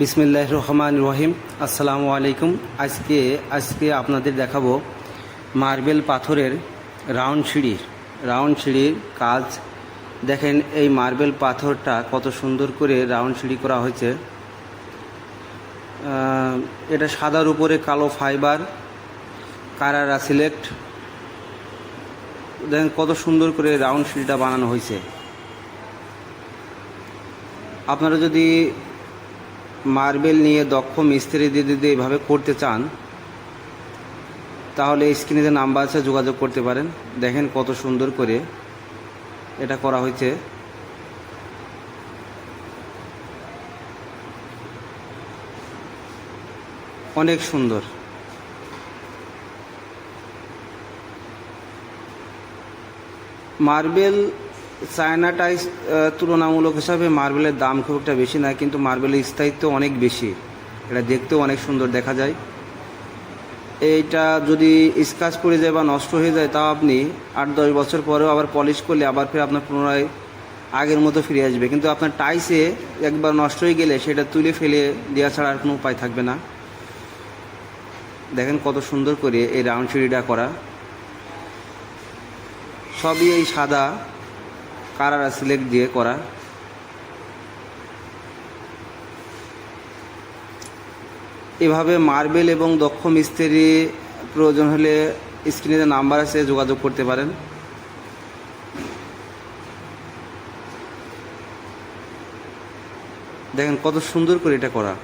বিসমিল্লাহ রহমান রহিম। আসসালামু আলাইকুম। আজকে আজকে আপনাদের দেখাবো মার্বেল পাথরের রাউন্ড সিঁড়ির রাউন্ড সিঁড়ির কাজ। দেখেন এই মার্বেল পাথরটা কত সুন্দর করে রাউন্ড সিঁড়ি করা হয়েছে। এটা সাদার উপরে কালো ফাইবার, কারারা সিলেক্ট। দেখেন কত সুন্দর করে রাউন্ড সিঁড়িটা বানানো হয়েছে। আপনারা যদি মার্বেল নিয়ে দক্ষ মিস্ত্রি দিয়ে যদি এভাবে করতে চান, তাহলে স্ক্রিনে যে নাম্বার আছে যোগাযোগ করতে পারেন। দেখেন কত সুন্দর করে এটা করা হয়েছে। অনেক সুন্দর। মার্বেল চায়না টাইস তুলনামূলক হিসাবে মার্বেলের দাম খুব একটা বেশি না কিন্তু মার্বেলের স্থায়িত্ব অনেক বেশি। এটা দেখতেও অনেক সুন্দর দেখা যায়। এইটা যদি স্কাচ পড়ে যায় বা নষ্ট হয়ে যায়, তাও আপনি আট দশ বছর পরেও আবার পলিশ করলে আবার ফের আপনার পুনরায় আগের মতো ফিরে আসবে। কিন্তু আপনার টাইসে একবার নষ্ট হয়ে গেলে সেটা তুলে ফেলে দেওয়া ছাড়া আর কোনো উপায় থাকবে না। দেখেন কত সুন্দর করে এই রাউন্ড সিঁড়িটা করা। সবই এই সাদা। কারারা সিলেক্ট দিয়ে করা? এভাবে মার্বেল এবং দক্ষ মিস্ত্রি প্রয়োজন হলে স্ক্রিনে যে নাম্বার আছে, যোগাযোগ করতে পারেন। দেখেন কত সুন্দর করে এটা করা।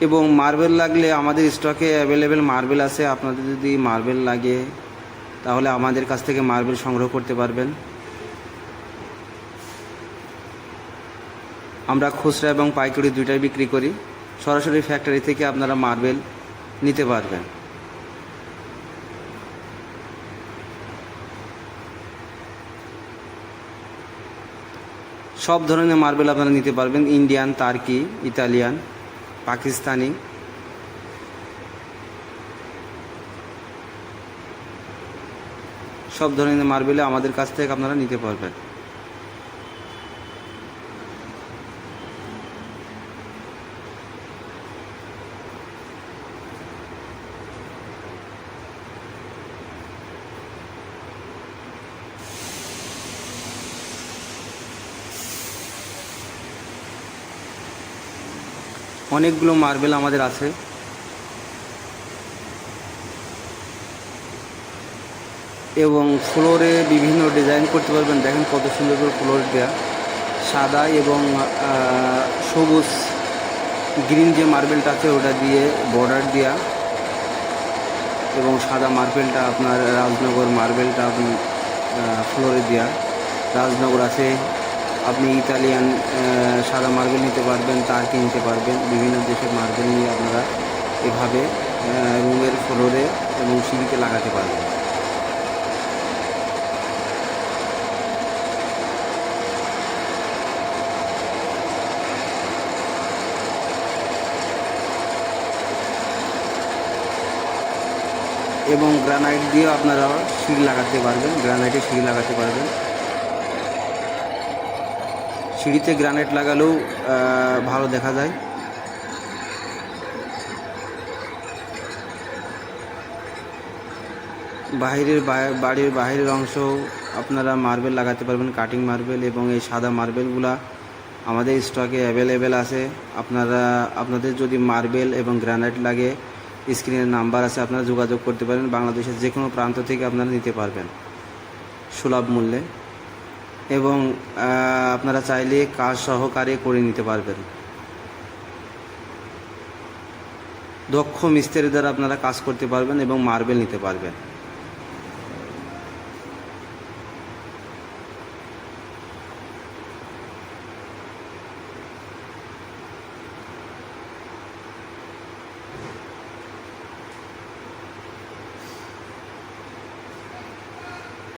এবং মার্বেল লাগলে আমাদের স্টকে অ্যাভেলেবেল মার্বেল আছে। আপনাদের যদি মার্বেল লাগে, তাহলে আমাদের কাছ থেকে মার্বেল সংগ্রহ করতে পারবেন। আমরা খুচরা এবং পাইকারি দুইটাই বিক্রি করি। সরাসরি ফ্যাক্টরি থেকে আপনারা মার্বেল নিতে পারবেন। সব ধরনের মার্বেল আপনারা নিতে পারবেন। Indian Turkey Italian Pakistani. সব ধরনের মার্বেলে আমাদের কাছ থেকে আপনারা নিতে পারবেন। অনেকগুলো মার্বেল আমাদের আছে। এবং ফ্লোরে বিভিন্ন ডিজাইন করতে পারবেন। দেখেন কত সুন্দর করে ফ্লোর দেওয়া সাদা এবং সবুজ গ্রিন যে মার্বেলটা আছে, ওটা দিয়ে বর্ডার দেওয়া এবং সাদা মার্বেলটা আপনার রাজনগর মার্বেলটা আপনি ফ্লোরে দেওয়া রাজনগর আছে আপনি ইতালিয়ান সাদা মার্বেল নিতে পারবেন তারকে নিতে পারবেন। বিভিন্ন দেশের মার্বেল নিয়ে আপনারা এভাবে রুমের ফ্লোরে এবং সিঁড়িতে লাগাতে পারবেন। এবং গ্রানাইট দিয়েও আপনারা সিঁড়ি লাগাতে পারবেন গ্রানাইটে সিঁড়ি লাগাতে পারবেন। সিঁড়িতে গ্রানাইট লাগালেও ভালো দেখা যায়। বাইরের বা- বাড়ির বাইরের অংশ আপনারা মার্বেল লাগাতে পারবেন কাটিং মার্বেল এবং এই সাদা মার্বেলগুলা আমাদের স্টকে অ্যাভেলেবেল আছে। আপনারা, আপনাদের যদি মার্বেল এবং গ্রানাইট লাগে স্ক্রিনের নাম্বার আছে, আপনারা যোগাযোগ করতে পারেন। বাংলাদেশের যে কোনো প্রান্ত থেকে আপনারা নিতে পারবেন। সুলভ মূল্যে। এবং আপনারা চাইলে কাজ সহকারে করে নিতে পারবেন। দক্ষ মিস্ত্রি দ্বারা আপনারা কাজ করতে পারবেন এবং মার্বেল নিতে পারবেন।